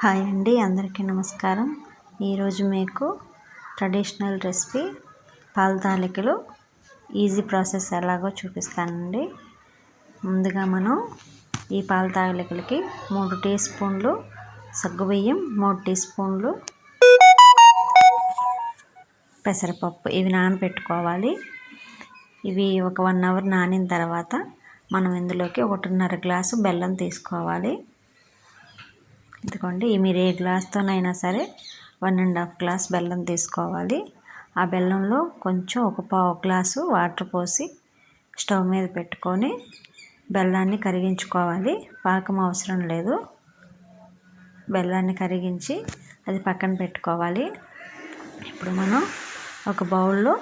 Hi అండి అందరికీ నమస్కారం. ఈరోజు మీకు ట్రెడిషనల్ రెసిపీ పాలతాలికలు ఈజీ ప్రాసెస్ ఎలాగో చూపిస్తానండి. ముందుగా మనం ఈ పాలతాలికలకి మూడు టీ స్పూన్లు సగ్గుబియ్యం మూడు టీ స్పూన్లు పెసరపప్పు ఇవి నానబెట్టుకోవాలి. ఇవి ఒక వన్ అవర్ నానిన తర్వాత మనం ఇందులోకి ఒకటిన్నర గ్లాసు బెల్లం తీసుకోవాలి. ఇదిగోండి మీరు ఏ గ్లాస్తోనైనా సరే వన్ అండ్ హాఫ్ గ్లాస్ బెల్లం తీసుకోవాలి. ఆ బెల్లంలో కొంచెం ఒక పావు గ్లాసు వాటర్ పోసి స్టవ్ మీద పెట్టుకొని బెల్లాన్ని కరిగించుకోవాలి. పాకం అవసరం లేదు. బెల్లాన్ని కరిగించి అది పక్కన పెట్టుకోవాలి. ఇప్పుడు మనం ఒక బౌల్లో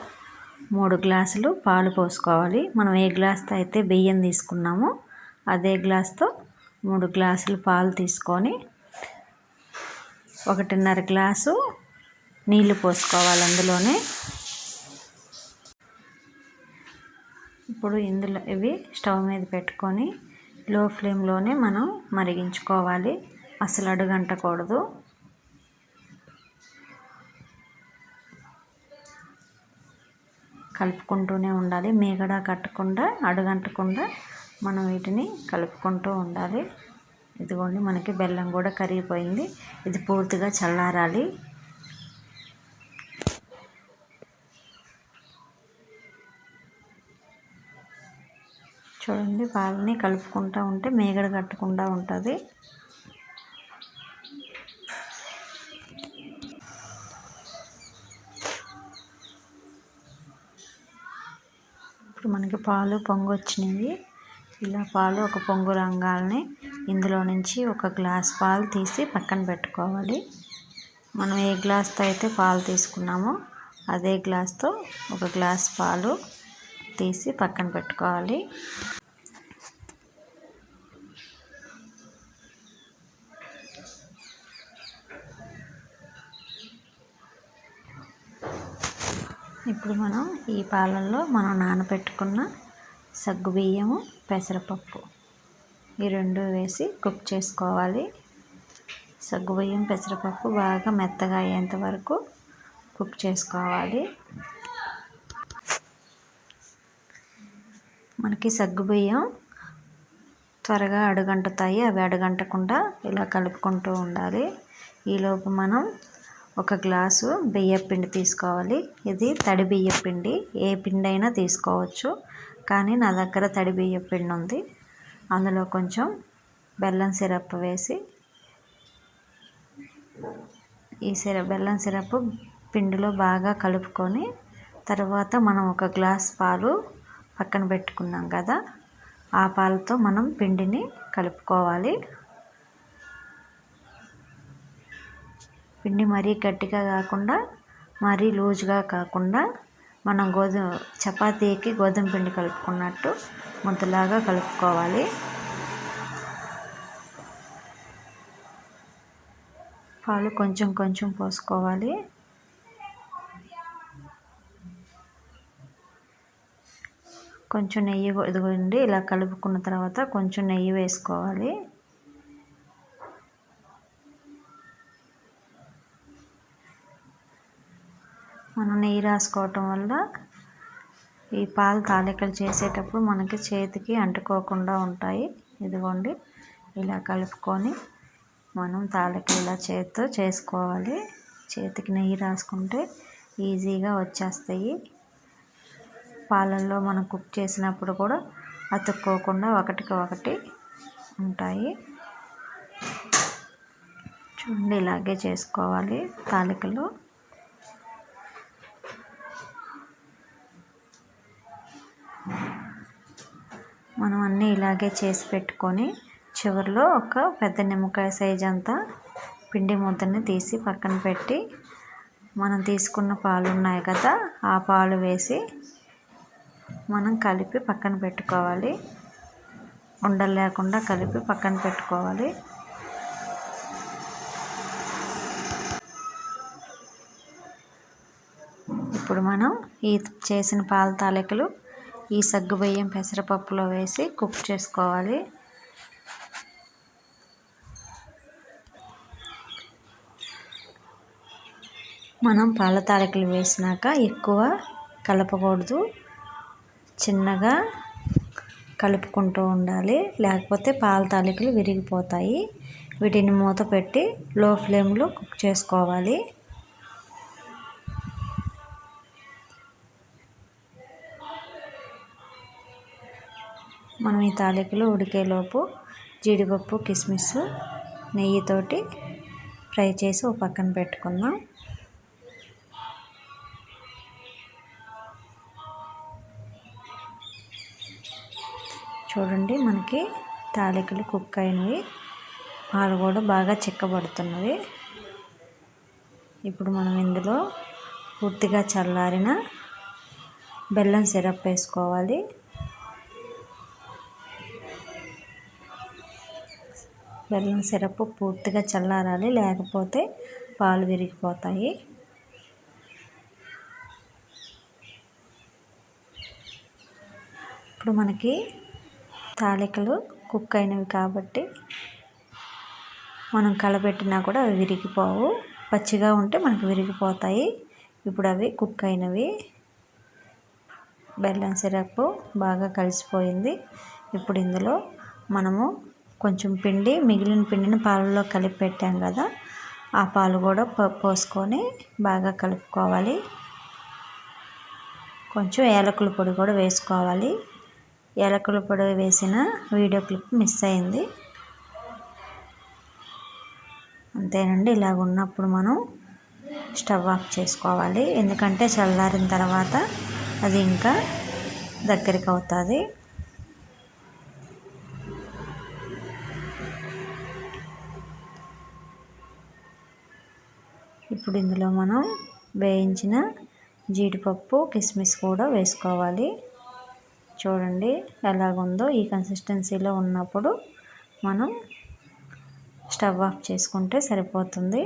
మూడు గ్లాసులు పాలు పోసుకోవాలి. మనం ఏ గ్లాస్తో అయితే బియ్యం తీసుకున్నామో అదే గ్లాస్తో మూడు గ్లాసులు పాలు తీసుకొని ఒకటిన్నర గ్లాసు నీళ్ళు పోసుకోవాలి అందులోనే. ఇప్పుడు ఇందులో ఇవి స్టవ్ మీద పెట్టుకొని లో ఫ్లేమ్లోనే మనం మరిగించుకోవాలి. అసలు అడుగంటకూడదు. కలుపుకుంటూనే ఉండాలి. మేగడ కట్టకుండా అడుగంటకుండా మనం వీటిని కలుపుకుంటూ ఉండాలి. ఇదిగోండి మనకి బెల్లం కూడా కరిగిపోయింది. ఇది పూర్తిగా చల్లారాలి. చూడండి పాలని కలుపుకుంటూ ఉంటే మేగడ కట్టకుండా ఉంటుంది. ఇప్పుడు మనకి పాలు పొంగొచ్చినాయి ఇలా పాలు ఒక పొంగు రంగాలని ఇందులో నుంచి ఒక గ్లాస్ పాలు తీసి పక్కన పెట్టుకోవాలి. మనం ఏ గ్లాస్తో అయితే పాలు తీసుకున్నామో అదే గ్లాస్తో ఒక గ్లాస్ పాలు తీసి పక్కన పెట్టుకోవాలి. ఇప్పుడు మనం ఈ పాలల్లో మనం నానబెట్టుకున్న సగ్గుబియ్యము పెసరపప్పు. ఈ రెండు వేసి కుక్ చేసుకోవాలి. సగ్గుబియ్యం పెసరపప్పు బాగా మెత్తగా అయ్యేంత వరకు కుక్ చేసుకోవాలి. మనకి సగ్గుబియ్యం త్వరగా అడుగంటుతాయి. అవి అడుగంటకుండా ఇలా కలుపుకుంటూ ఉండాలి. ఈలోపు మనం ఒక గ్లాసు బియ్య పిండి తీసుకోవాలి. ఇది తడి బియ్య పిండి ఏ పిండి అయినా తీసుకోవచ్చు. కానీ నా దగ్గర తడి బియ్య పిండి ఉంది. అందులో కొంచెం బెల్లం సిరప్ వేసి ఈ సిరప్ బెల్లం సిరప్ పిండిలో బాగా కలుపుకొని తర్వాత మనం ఒక గ్లాస్ పాలు పక్కన పెట్టుకున్నాం కదా ఆ పాలతో మనం పిండిని కలుపుకోవాలి. పిండి మరీ గట్టిగా కాకుండా మరీ లూజ్గా కాకుండా మనం గోధుమ చపాతీకి గోధుమ పిండి కలుపుకున్నట్టు ముద్దలాగా కలుపుకోవాలి. పాలు కొంచెం కొంచెం పోసుకోవాలి. కొంచెం నెయ్యి ఇదిగోండి ఇలా కలుపుకున్న తర్వాత కొంచెం నెయ్యి వేసుకోవాలి. మనం నెయ్యి రాసుకోవటం వల్ల ఈ పాలు తాలికలు చేసేటప్పుడు మనకి చేతికి అంటుకోకుండా ఉంటాయి. ఇదిగోండి ఇలా కలుపుకొని మనం తాలికలు ఇలా చేతితో చేసుకోవాలి. చేతికి నెయ్యి రాసుకుంటే ఈజీగా వచ్చేస్తాయి. పాలల్లో మనం కుక్ చేసినప్పుడు కూడా అతుక్కోకుండా ఒకటికి ఒకటి ఉంటాయి. చూడండి ఇలాగే చేసుకోవాలి తాలికలు. మనం అన్నీ ఇలాగే చేసి పెట్టుకొని చివరిలో ఒక పెద్ద నిమ్మకాయ సైజ్ అంతా పిండి ముద్దని తీసి పక్కన పెట్టి మనం తీసుకున్న పాలు ఉన్నాయి కదా ఆ పాలు వేసి మనం కలిపి పక్కన పెట్టుకోవాలి. ఉండలు లేకుండా కలిపి పక్కన పెట్టుకోవాలి. ఇప్పుడు మనం ఈ చేసిన పాల తాలికలు ఈ సగ్గు బియ్యం పెసరపప్పులో వేసి కుక్ చేసుకోవాలి. మనం పాల తాలికలు వేసినాక ఎక్కువ కలపకూడదు. చిన్నగా కలుపుకుంటూ ఉండాలి. లేకపోతే పాల తాలికలు విరిగిపోతాయి. వీటిని మూత పెట్టి లో ఫ్లేమ్లో కుక్ చేసుకోవాలి. మనం ఈ తాలికలు ఉడికేలోపు జీడిపప్పు కిస్మిస్ నెయ్యితోటి ఫ్రై చేసి ఒక పక్కన పెట్టుకుందాం. చూడండి మనకి తాలికలు కుక్ అయినవి. పాలు కూడా బాగా చిక్కబడుతున్నవి. ఇప్పుడు మనం ఇందులో పూర్తిగా చల్లారిన బెల్లం సిరప్ వేసుకోవాలి. బెల్లం సిరప్ పూర్తిగా చల్లారాలి లేకపోతే పాలు విరిగిపోతాయి. ఇప్పుడు మనకి తాలికలు కుక్ అయినవి కాబట్టి మనం కలబెట్టినా కూడా అవి విరిగిపోవు. పచ్చిగా ఉంటే మనకు విరిగిపోతాయి. ఇప్పుడు అవి కుక్ అయినవి. బెల్లం సిరప్ బాగా కలిసిపోయింది. ఇప్పుడు ఇందులో మనము కొంచెం పిండి మిగిలిన పిండిని పాలలో కలిపి పెట్టాం కదా. ఆ పాలు కూడా పోసుకొని బాగా కలుపుకోవాలి. కొంచెం ఏలకుల పొడి కూడా వేసుకోవాలి. ఏలకుల పొడి వేసిన వీడియో క్లిప్ మిస్ అయింది. అంతేనండి ఇలాగ ఉన్నప్పుడు మనం స్టవ్ ఆఫ్ చేసుకోవాలి. ఎందుకంటే చల్లారిన తర్వాత అది ఇంకా దగ్గరికి అవుతుంది. ఇప్పుడు ఇందులో మనం వేయించిన జీడిపప్పు కిస్మిస్ కూడా వేసుకోవాలి. చూడండి ఎలాగుందో ఈ కన్సిస్టెన్సీలో ఉన్నప్పుడు మనం స్టవ్ ఆఫ్ చేసుకుంటే సరిపోతుంది.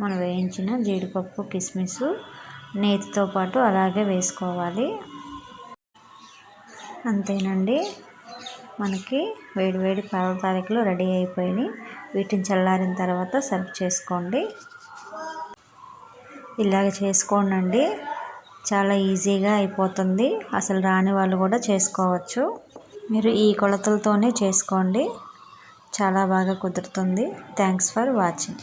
మనం వేయించిన జీడిపప్పు కిస్మిస్ నేతితో పాటు అలాగే వేసుకోవాలి. అంతేనండి. మనకి వేడి వేడి పాల తాలికలు రెడీ అయిపోయినాయి. వీటిని చల్లారిన తర్వాత సర్వ్ చేసుకోండి. ఇలాగ చేసుకోండి చాలా ఈజీగా అయిపోతుంది. అసలు రాని వాళ్ళు కూడా చేసుకోవచ్చు. మీరు ఈ కొలతలతోనే చేసుకోండి. చాలా బాగా కుదురుతుంది. Thanks for watching.